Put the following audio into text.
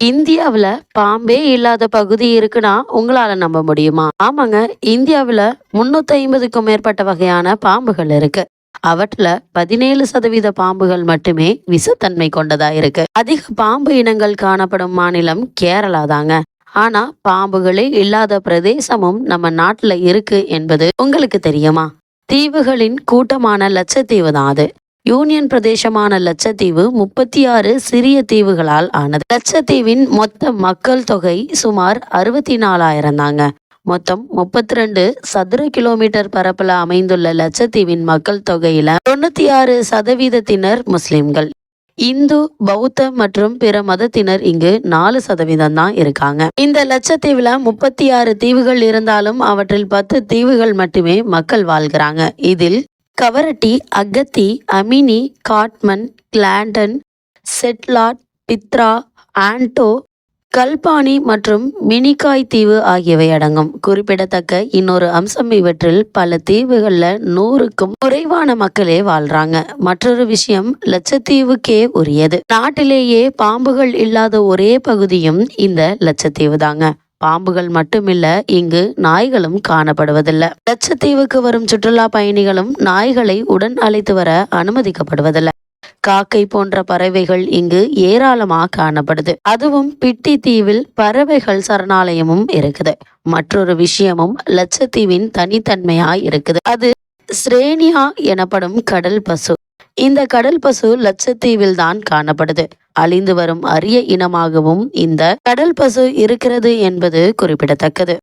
இந்தியாவில் பாம்பே இல்லாத பகுதி இருக்குன்னா உங்களால நம்ப முடியுமா? ஆமாங்க இந்தியாவில் முன்னூத்தி ஐம்பதுக்கும் மேற்பட்ட வகையான பாம்புகள் இருக்கு. அவற்றுல பதினேழு சதவீத பாம்புகள் மட்டுமே விஷத்தன்மை கொண்டதா இருக்கு. அதிக பாம்பு இனங்கள் காணப்படும் மாநிலம் கேரளா தாங்க. ஆனா பாம்புகளே இல்லாத பிரதேசமும் நம்ம நாட்டுல இருக்கு என்பது உங்களுக்கு தெரியுமா? தீவுகளின் கூட்டமான லட்சத்தீவு தான் அது. யூனியன் பிரதேசமான லட்சத்தீவு முப்பத்தி ஆறு சிறிய தீவுகளால் ஆனது. லட்சத்தீவின் மொத்த மக்கள் தொகை சுமார் அறுபத்தி நாலாயிரம் தாங்க. மொத்தம் முப்பத்தி ரெண்டு சதுர கிலோமீட்டர் பரப்புல அமைந்துள்ள லட்சத்தீவின் மக்கள் தொகையில தொண்ணூத்தி ஆறு சதவீதத்தினர் முஸ்லிம்கள். இந்து பௌத்த மற்றும் பிற மதத்தினர் இங்கு நாலு சதவீதம் தான் இருக்காங்க. இந்த லட்சத்தீவுல முப்பத்தி ஆறு தீவுகள் இருந்தாலும் அவற்றில் பத்து தீவுகள் மட்டுமே மக்கள் வாழ்கிறாங்க. இதில் கவரட்டி அகத்தி அமினி காட்மன் கிளாண்டன் செட்லாட் பித்ரா ஆண்டோ கல்பானி மற்றும் மினிகாய் தீவு ஆகியவை அடங்கும். குறிப்பிடத்தக்க இன்னொரு அம்சம் இவற்றில் பல தீவுகளில் நூறுக்கும் குறைவான மக்களே வாழ்றாங்க. மற்றொரு விஷயம் லட்சத்தீவுக்கே உரியது. நாட்டிலேயே பாம்புகள் இல்லாத ஒரே பகுதியும் இந்த லட்சத்தீவு தாங்க. பாம்புகள் மட்டுமில்ல இங்கு நாய்களும் காணப்படுவதில்லை. லட்சத்தீவுக்கு வரும் சுற்றுலா பயணிகளும் நாய்களை உடன் அழைத்து வர அனுமதிக்கப்படுவதில்லை. காக்கை போன்ற பறவைகள் இங்கு ஏராளமாக காணப்படுது. அதுவும் பிட்டி தீவில் பறவைகள் சரணாலயமும் இருக்குது. மற்றொரு விஷயமும் லட்சத்தீவின் தனித்தன்மையா இருக்குது. அது ஸ்ரேனியா எனப்படும் கடல் பசு. இந்த கடல் பசு லட்சத்தீவில் தான் காணப்படுது. அழிந்து வரும் அரிய இனமாகவும் இந்த கடல் பசு இருக்கிறது என்பது குறிப்பிடத்தக்கது.